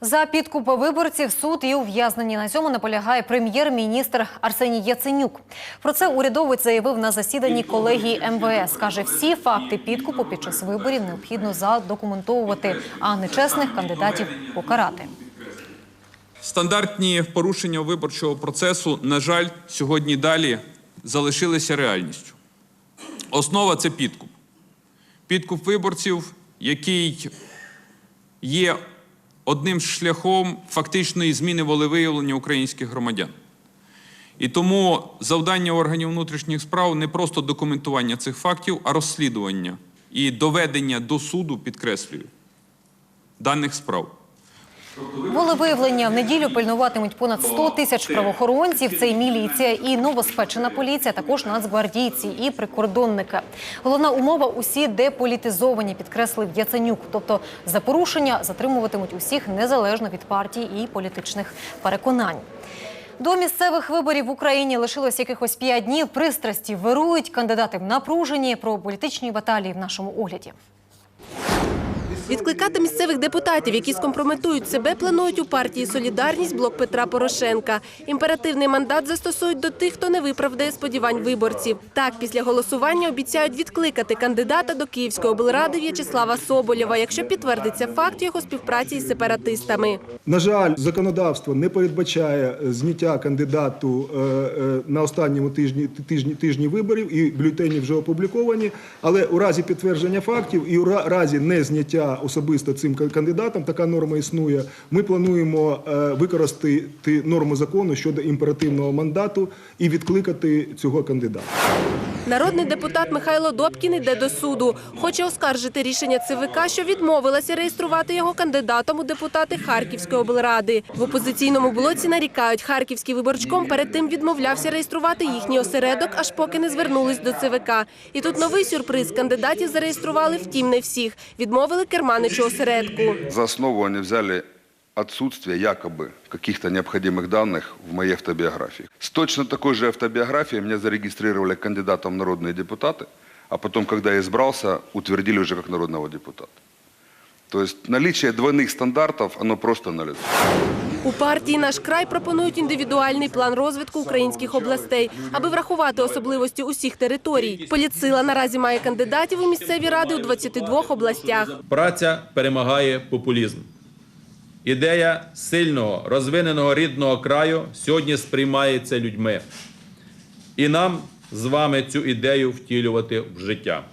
За підкуп виборців суд і ув'язнені на цьому наполягає прем'єр-міністр Арсеній Яценюк. Про це урядовець заявив на засіданні колегії МВС. каже, всі факти підкупу під час виборів необхідно задокументовувати, а нечесних кандидатів покарати. Стандартні порушення виборчого процесу, на жаль, сьогодні далі залишилися реальністю. Основа це підкуп. Підкуп виборців, який є одним шляхом фактичної зміни волевиявлення українських громадян. І тому завдання органів внутрішніх справ не просто документування цих фактів, а розслідування і доведення до суду, підкреслюю, даних справ. Волевиявлення в неділю пильнуватимуть понад 100 тисяч правоохоронців. Це і міліція, і новоспечена поліція, також нацгвардійці і прикордонники. Головна умова усі деполітизовані, підкреслив Яценюк. Тобто за порушення затримуватимуть усіх незалежно від партій і політичних переконань. До місцевих виборів в Україні лишилось якихось п'ять днів. Пристрасті вирують кандидати в напруженні про політичні баталії в нашому огляді. Відкликати місцевих депутатів, які скомпрометують себе, планують у партії Солідарність блок Петра Порошенка. Імперативний мандат застосують до тих, хто не виправдає сподівань виборців. Так, після голосування обіцяють відкликати кандидата до Київської облради В'ячеслава Соболєва, якщо підтвердиться факт його співпраці із сепаратистами. На жаль, законодавство не передбачає е, зняття кандидату е, е, на останньому тижні, тижні, тижні виборів, і бюлетені вже опубліковані. Але у разі підтвердження фактів і у разі не особисто цим ка- кандидатам, така норма існує. Ми плануємо е, використати норму закону щодо імперативного мандату і відкликати цього кандидата. Народний депутат Михайло Добкін іде до суду. Хоче оскаржити рішення ЦВК, що відмовилася реєструвати його кандидатом у депутати Харківської облради. В опозиційному блоці нарікають, Харківський виборчком перед тим відмовлявся реєструвати їхній осередок, аж поки не звернулись до ЦВК. І тут новий сюрприз. Кандидатів зареєстрували, втім не всіх. Відмовили керманичу осередку. За основу они взяли отсутствие якобы каких-то необходимых данных в моей автобиографии. С точно такой же автобиографией меня зарегистрировали кандидатом в народные депутаты, а потом, когда я избрался, утвердили уже как народного депутата. То есть наличие двойных стандартов, оно просто налицо. У партії «Наш край» пропонують індивідуальний план розвитку українських областей, аби врахувати особливості усіх територій. Політсила наразі має кандидатів у місцеві ради у 22 областях. Праця перемагає популізм. Ідея сильного, розвиненого рідного краю сьогодні сприймається людьми. І нам з вами цю ідею втілювати в життя.